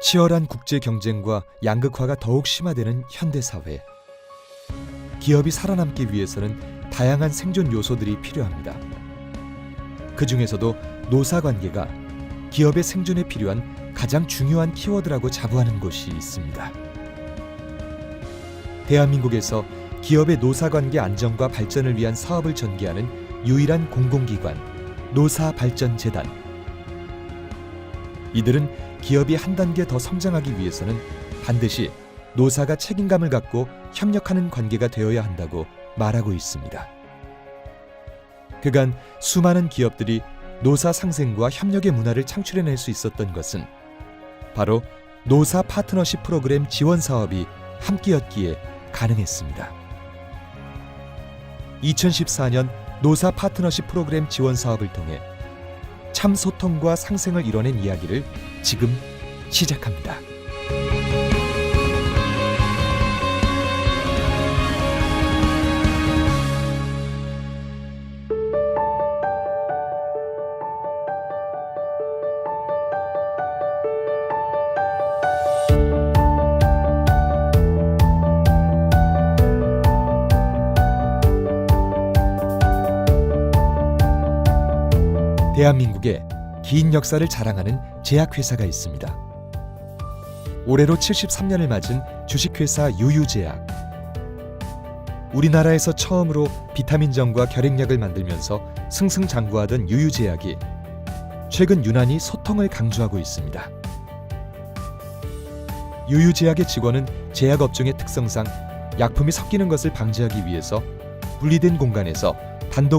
치열한 국제 경쟁과 양극화가 더욱 심화되는 현대 사회. 기업이 살아남기 위해서는 다양한 생존 요소들이 필요합니다. 그 중에서도 노사 관계가 기업의 생존에 필요한 가장 중요한 키워드라고 자부하는 곳이 있습니다. 대한민국에서 기업의 노사 관계 안정과 발전을 위한 사업을 전개하는 유일한 공공기관 노사 발전 재단. 이들은 기업이 한 단계 더 성장하기 위해서는 반드시 노사가 책임감을 갖고 협력하는 관계가 되어야 한다고 말하고 있습니다. 그간 수많은 기업들이 노사 상생과 협력의 문화를 창출해낼 수 있었던 것은 바로 노사 파트너십 프로그램 지원 사업이 함께였기에 가능했습니다. 2014년 노사 파트너십 프로그램 지원 사업을 통해 참 소통과 상생을 이뤄낸 이야기를 지금 시작합니다. 대한민국에 긴 역사를 자랑하는 제약회사가 있습니다. 올해로 73년을 맞은 주식회사 유유제약. 우리나라에서 처음으로 비타민전과 결핵약을 만들면서 승승장구하던 유유제약이 최근 유난히 소통을 강조하고 있습니다. 유유제약의 직원은 제약업종의 특성상 약품이 섞이는 것을 방지하기 위해서 분리된 공간에서 단독